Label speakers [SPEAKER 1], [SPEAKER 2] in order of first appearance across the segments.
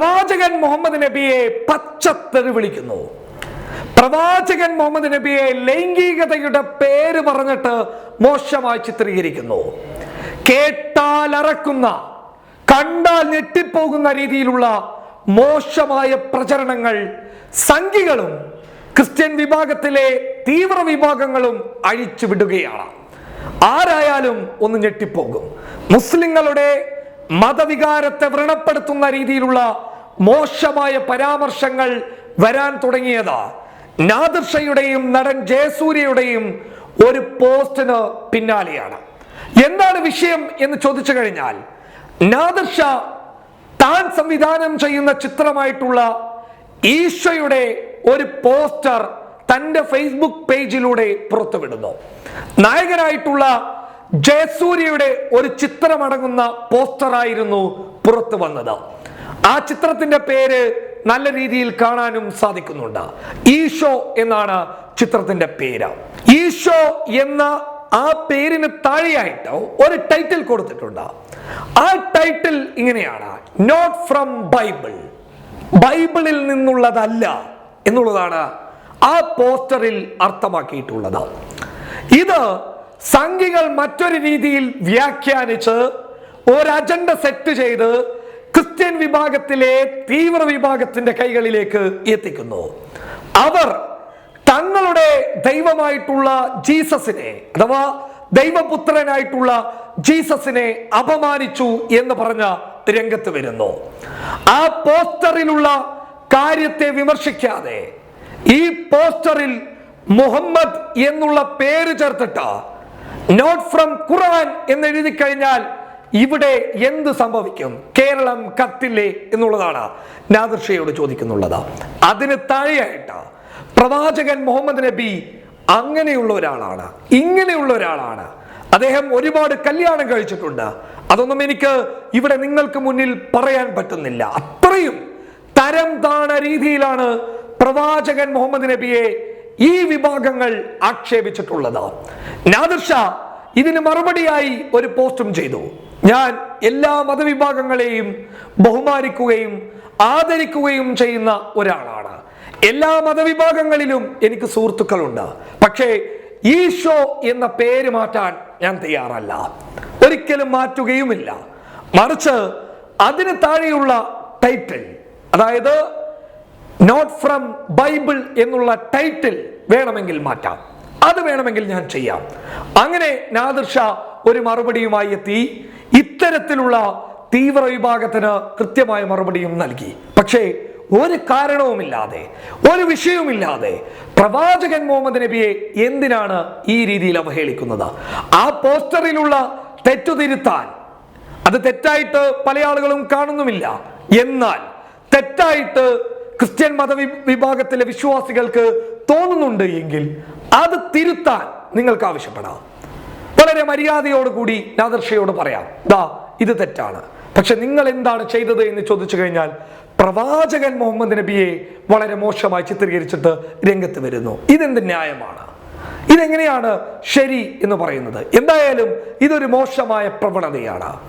[SPEAKER 1] പ്രവാചകൻ മുഹമ്മദ് നബിയെ പച്ചത്തെറി വിളിക്കുന്നു. പ്രവാചകൻ മുഹമ്മദ് നബിയെ ലൈംഗികതയുടെ പേര് പറഞ്ഞിട്ട് മോശമായി ചിത്രീകരിക്കുന്നു. കേട്ടാൽ അറക്കുന്ന കണ്ടാൽ ഞെട്ടിപ്പോകുന്ന രീതിയിലുള്ള മോശമായ പ്രചരണങ്ങൾ സംഘികളും ക്രിസ്ത്യൻ വിഭാഗത്തിലെ തീവ്ര വിഭാഗങ്ങളും അഴിച്ചുവിടുകയാണ്. ആരായാലും ഒന്ന് ഞെട്ടിപ്പോകും. മുസ്ലിങ്ങളുടെ മതവികാരത്തെ വ്രണപ്പെടുത്തുന്ന രീതിയിലുള്ള മോശമായ പരാമർശങ്ങൾ വരാൻ തുടങ്ങിയത്. നാദിർഷയുടെയും നടൻ ജയസൂര്യയുടെയും ഒരു പോസ്റ്റിന് പിന്നാലെയാണ്. എന്താണ് വിഷയം എന്ന് ചോദിച്ചു കഴിഞ്ഞാൽ നാദിർഷ താൻ സംവിധാനം ചെയ്യുന്ന ചിത്രമായിട്ടുള്ള ഈശോയുടെ ഒരു പോസ്റ്റർ തന്റെ ഫേസ്ബുക്ക് പേജിലൂടെ പുറത്തുവിടുന്നു. നായകനായിട്ടുള്ള ജയസൂര്യയുടെ ഒരു ചിത്രമടങ്ങുന്ന പോസ്റ്ററായിരുന്നു പുറത്തു വന്നത്. ആ ചിത്രത്തിന്റെ പേര് നല്ല രീതിയിൽ കാണാനും സാധിക്കുന്നുണ്ട്. ഈശോ എന്നാണ് ചിത്രത്തിന്റെ പേര്. ഈശോ എന്ന ആ പേരിന് താഴെയായിട്ട് ഒരു ടൈറ്റിൽ കൊടുത്തിട്ടുണ്ട്. ആ ടൈറ്റിൽ ഇങ്ങനെയാണ്. നോട്ട് ഫ്രം ബൈബിൾ ബൈബിളിൽ നിന്നുള്ളതല്ല എന്നുള്ളതാണ് ആ പോസ്റ്ററിൽ അർത്ഥമാക്കിയിട്ടുള്ളത്. ഇത് സംഘികൾ മറ്റൊരു രീതിയിൽ വ്യാഖ്യാനിച്ച് ഒരു അജണ്ട സെറ്റ് ചെയ്ത് ക്രിസ്ത്യൻ വിഭാഗത്തിലെ തീവ്ര വിഭാഗത്തിന്റെ കൈകളിലേക്ക് എത്തിക്കുന്നു. അവർ തങ്ങളുടെ ദൈവമായിട്ടുള്ള ജീസസിനെ അഥവാ ദൈവപുത്രനായിട്ടുള്ള ജീസസിനെ അപമാനിച്ചു എന്ന് പറഞ്ഞ രംഗത്ത് വരുന്നു. ആ പോസ്റ്ററിലുള്ള കാര്യത്തെ വിമർശിക്കാതെ ഈ പോസ്റ്ററിൽ മുഹമ്മദ് എന്നുള്ള പേര് ചേർത്തിട്ട് നോട്ട് ഫ്രം ഖുർആൻ എന്ന് എഴുതി കഴിഞ്ഞാൽ ഇവിടെ എന്ത് സംഭവിക്കും? കേരളം കത്തില്ലേ എന്നുള്ളതാണ്. നാദർഷയോട് ചോദിക്കുന്നുള്ളത്. അതിന് താഴെയായിട്ട് പ്രവാചകൻ മുഹമ്മദ് നബി അങ്ങനെയുള്ള ഒരാളാണ്. ഇങ്ങനെയുള്ള ഒരാളാണ്. അദ്ദേഹം ഒരുപാട് കല്യാണം കഴിച്ചിട്ടുണ്ട്. അതൊന്നും എനിക്ക് ഇവിടെ നിങ്ങൾക്ക് മുന്നിൽ പറയാൻ പറ്റുന്നില്ല. അത്രയും തരം താണ രീതിയിലാണ് പ്രവാചകൻ മുഹമ്മദ് നബിയെ ഈ വിഭാഗങ്ങൾ ആക്ഷേപിച്ചിട്ടുള്ളത് നാദിർഷ ഇതിന് മറുപടിയായി ഒരു പോസ്റ്റും ചെയ്തു. ഞാൻ എല്ലാ മതവിഭാഗങ്ങളെയും ബഹുമാനിക്കുകയും ആദരിക്കുകയും ചെയ്യുന്ന ഒരാളാണ്. എല്ലാ മതവിഭാഗങ്ങളിലും എനിക്ക് സുഹൃത്തുക്കളുണ്ട്. പക്ഷേ ഈശോ എന്ന പേര് മാറ്റാൻ ഞാൻ തയ്യാറല്ല. ഒരിക്കലും മാറ്റുകയുമില്ല. മറിച്ച് അതിന് താഴെയുള്ള ടൈറ്റിൽ അതായത് നോട്ട് ഫ്രം ബൈബിൾ എന്നുള്ള ടൈറ്റിൽ വേണമെങ്കിൽ മാറ്റാം. അത് വേണമെങ്കിൽ ഞാൻ ചെയ്യാം. അങ്ങനെ നാദിർഷ ഒരു മറുപടിയുമായി എത്തി. ഇത്തരത്തിലുള്ള തീവ്ര വിഭാഗത്തിന് കൃത്യമായ മറുപടിയും നൽകി. പക്ഷേ ഒരു കാരണവുമില്ലാതെ ഒരു വിഷയവുമില്ലാതെ പ്രവാചകൻ മുഹമ്മദ് നബിയെ എന്തിനാണ് ഈ രീതിയിൽ അവഹേളിക്കുന്നത്? ആ പോസ്റ്ററിലുള്ള തെറ്റുതിരുത്താൻ അത് തെറ്റായിട്ട് പല ആളുകളും കാണുന്നുമില്ല. എന്നാൽ തെറ്റായിട്ട് ക്രിസ്ത്യൻ മത വിഭാഗത്തിലെ വിശ്വാസികൾക്ക് തോന്നുന്നുണ്ട് എങ്കിൽ അത് തിരുത്താൻ നിങ്ങൾക്ക് ആവശ്യപ്പെടാം. വളരെ മര്യാദയോടുകൂടി നാദർഷയോട് പറയാം. ദാ ഇത് തെറ്റാണ്. പക്ഷെ നിങ്ങൾ എന്താണ് ചെയ്തത് എന്ന് ചോദിച്ചു കഴിഞ്ഞാൽ പ്രവാചകൻ മുഹമ്മദ് നബിയെ വളരെ മോശമായി ചിത്രീകരിച്ചിട്ട് രംഗത്ത് വരുന്നു. ഇതെന്ത് ന്യായമാണ്? ഇതെങ്ങനെയാണ് ശരി എന്ന് പറയുന്നത്? എന്തായാലും ഇതൊരു മോശമായ പ്രവണതയാണ്.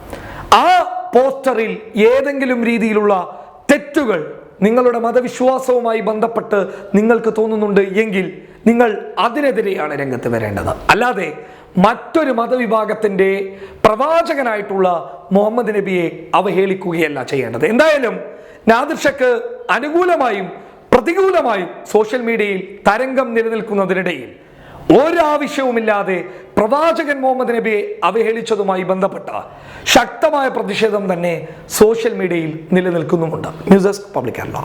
[SPEAKER 1] ആ പോസ്റ്ററിൽ ഏതെങ്കിലും രീതിയിലുള്ള തെറ്റുകൾ നിങ്ങളുടെ മതവിശ്വാസവുമായി ബന്ധപ്പെട്ട് നിങ്ങൾക്ക് തോന്നുന്നുണ്ട് എങ്കിൽ നിങ്ങൾ അതിനെതിരെയാണ് രംഗത്ത് വരേണ്ടത്. അല്ലാതെ മറ്റൊരു മതവിഭാഗത്തിന്റെ പ്രവാചകനായിട്ടുള്ള മുഹമ്മദ് നബിയെ അവഹേളിക്കുകയല്ല ചെയ്യേണ്ടത്. എന്തായാലും നാദിർഷക്ക് അനുകൂലമായും പ്രതികൂലമായും സോഷ്യൽ മീഡിയയിൽ തരംഗം നിലനിൽക്കുന്നതിനിടയിൽ ഒരാവശ്യവുമില്ലാതെ പ്രവാചകൻ മുഹമ്മദ് നബിയെ അവഹേളിച്ചതുമായി ബന്ധപ്പെട്ട ശക്തമായ പ്രതിഷേധം തന്നെ സോഷ്യൽ മീഡിയയിൽ നിലനിൽക്കുന്നുമുണ്ട്. News desk public Kerala.